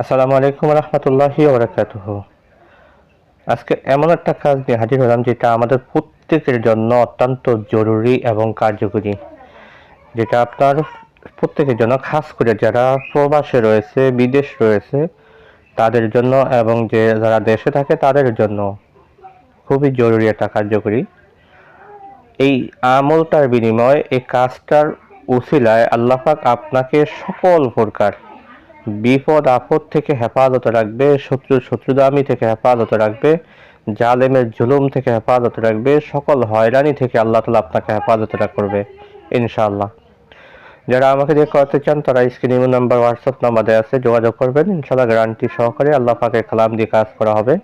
আসসালামু আলাইকুম রহমতুল্লাহি ওবরাকাতুহ আজকে এমন একটা কাজ নিয়ে হাজির হলাম যেটা আমাদের প্রত্যেকের জন্য অত্যন্ত জরুরি এবং কার্যকরী। যেটা আপনার প্রত্যেকের জন্য, খাস করে যারা প্রবাসে রয়েছে, বিদেশ রয়েছে, তাদের জন্য এবং যে যারা দেশে থাকে, তাদের জন্য খুবই জরুরি একটা কার্যকরী। এই আমলটার বিনিময়ে এই কাজটার উসিলায় আল্লাপাক আপনাকে সকল প্রকার বিপদ, আপদ থেকে হেফাজত রাখবে, শত্রু, শত্রুদামি থেকে হেফাজত রাখবে, জালেমের জুলুম থেকে হেফাজত রাখবে, সকল হয়রানি থেকে আল্লাহ তালা আপনাকে হেফাজত করবে, ইনশাআল্লাহ। যারা আমাকে দিয়ে করতে চান, তারা স্ক্রিন নাম্বার হোয়াটসঅ্যাপ নাম্বার দেওয়া আছে, যোগাযোগ করবেন। ইনশাআল্লাহ গ্যারান্টি সহকারে আল্লাহ পাকের কালাম দিয়ে কাজ করা হবে।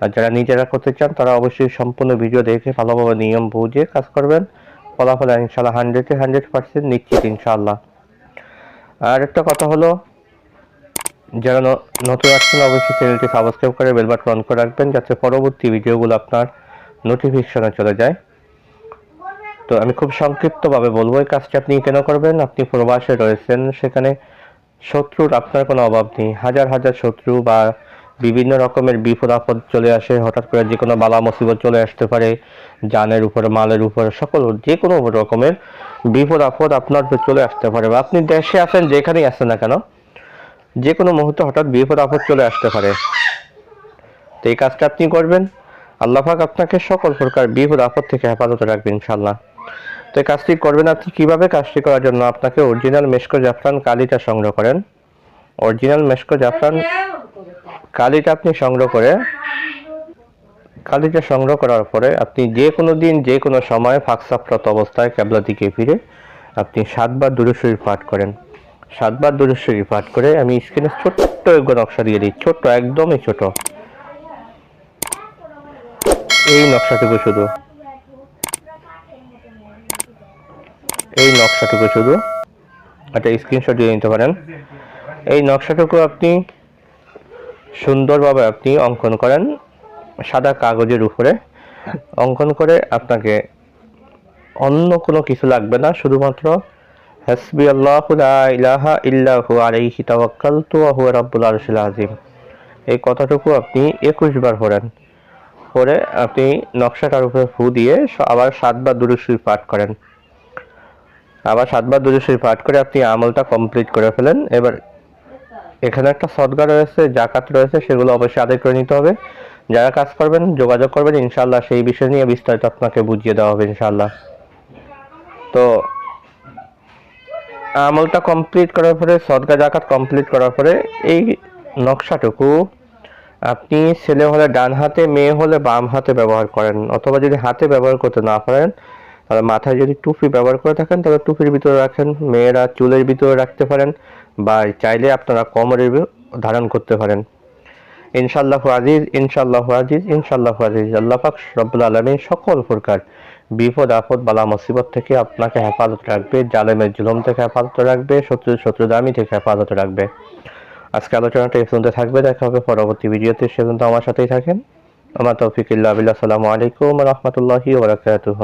আর যারা নিজেরা করতে চান, তারা অবশ্যই সম্পূর্ণ ভিডিও দেখে ভালোভাবে নিয়ম বুঝে কাজ করবেন। ফলাফল ইনশাআল্লাহ হান্ড্রেডে হান্ড্রেড পার্সেন্ট নিশ্চিত ইনশাআল্লাহ। আর একটা কথা হলো যারা নতুন আসছেন, অবশ্যই চ্যানেলটি সাবস্ক্রাইব করে বেল বাটন অন করে রাখবেন, যাতে পরবর্তী ভিডিওগুলো আপনার নোটিফিকেশনে চলে যায়। তো আমি খুব সংক্ষিপ্তভাবে বলব, এই কাজটি আপনি কেন করবেন? আপনি প্রবাসে রয়েছেন, সেখানে শত্রুর আপনার কোনো অভাব নেই। হাজার হাজার শত্রু বা বিভিন্ন রকমের বিপদ আপদ চলে আসে, হঠাৎ করে যে কোনো বালা মুসিবত চলে আসতে পারে জানের উপর, মালের উপর, সকল যে কোনো রকমের বিপদ আপদ আপনার চলে আসতে পারে। বা আপনি দেশে আছেন, যেখানেই আছেন না কেন যে কোনো মুহূর্তে হঠাৎ বিপদ আপদ চলে আসতে পারে। তো এই কাজটা আপনি করবেন। আল্লাহ পাক আপনাকে সকল প্রকার বিপদ আপদ থেকে হেফাজত রাখবেন ইনশাল্লাহ তো এই কাজটি করবেন আপনি কীভাবে কাজটি করার জন্য? আপনাকে অরিজিনাল মেশকো জাফরান কালিটা সংগ্রহ করেন। অরিজিনাল মেশকো জাফরান কালিটা আপনি সংগ্রহ করে কালিটা সংগ্রহ করার পরে আপনি যে কোনো দিন যে কোনো সময় ফাঁকসাপ্রত অবস্থায় ক্যাবলা দিকে ফিরে আপনি সাতবার দুরুশরীর পাঠ করেন। সাতবার দুরুশরীর পাঠ করে আমি স্ক্রিনে ছোট্ট একটু নকশা দিয়ে দিই, ছোট্ট, একদমই ছোট। এই নকশাটুকু শুধু। এই নকশাটুকু শুধু। একটা স্ক্রিনশট দিয়ে নিতে পারেন। এই নকশাটুকু আপনি সুন্দরভাবে আপনি অঙ্কন করেন সাদা কাগজের উপরে। অঙ্কন করে আপনাকে অন্য কোনো কিছু লাগবে না, শুধুমাত্র হাসবি আল্লাহ ইলাহা ইল্লাহু আলাইহি তাওয়াক্কালতু ওয়া হুয়া রাব্বুল আরশিল আযীম। এই কথাটুকু আপনি একুশ বার পড়েন। পরে আপনি নকশাটার উপরে ফু দিয়ে আবার সাতবার দুরুশ্বরী পাঠ করেন। আবার সাতবার দুরুশ্বরী পাঠ করে আপনি আমলটা কমপ্লিট করে ফেলেন। এবার এখানে একটা সদগা রয়েছে জাকাত রয়েছে, সেগুলো অবশ্যই আদায় করে নিতে হবে। যারা কাজ করবেন, যোগাযোগ করবেন ইনশাল্লাহ সেই বিষয় নিয়ে বিস্তারিত আপনাকে বুঝিয়ে দেওয়া হবে ইনশাল্লাহ তো আমলটা কমপ্লিট করার পরে সদগা জাকাত কমপ্লিট করার পরে, এই নকশাটুকু আপনি ছেলে হলে ডান হাতে, মেয়ে হলে বাম হাতে ব্যবহার করেন। অথবা যদি হাতে ব্যবহার করতে না পারেন, তাহলে মাথায় যদি টুপি ব্যবহার করে থাকেন, তাহলে টুপির ভিতরে রাখেন। মেয়েরা চুলের ভিতরে রাখতে পারেন বা চাইলে আপনারা কোমরের ধারণ করতে পারেন। ইনশাল্লাহ আজিজ ইনশাল্লাহ আজিজ ইনশাল্লাহ আজিজ। আল্লাহ পাক রব্বুল আলমী সকল প্রকার বিপদ, আপদ, বালা, মুসিবত থেকে আপনাকে হেফাজত রাখবে, জালেমের জুলুম থেকে হেফাজত রাখবে, শত্রু শত্রুদামি থেকে হেফাজত রাখবে। আজকে আলোচনাটা এই পর্যন্ত থাকবে, দেখা হবে পরবর্তী ভিডিওতে, সে আমার সাথেই থাকেন। আমার তৌফিকুল্লাহ আসসালামু সালামু আলাইকুম রহমতুল্লাহি ওবরাকাতুহ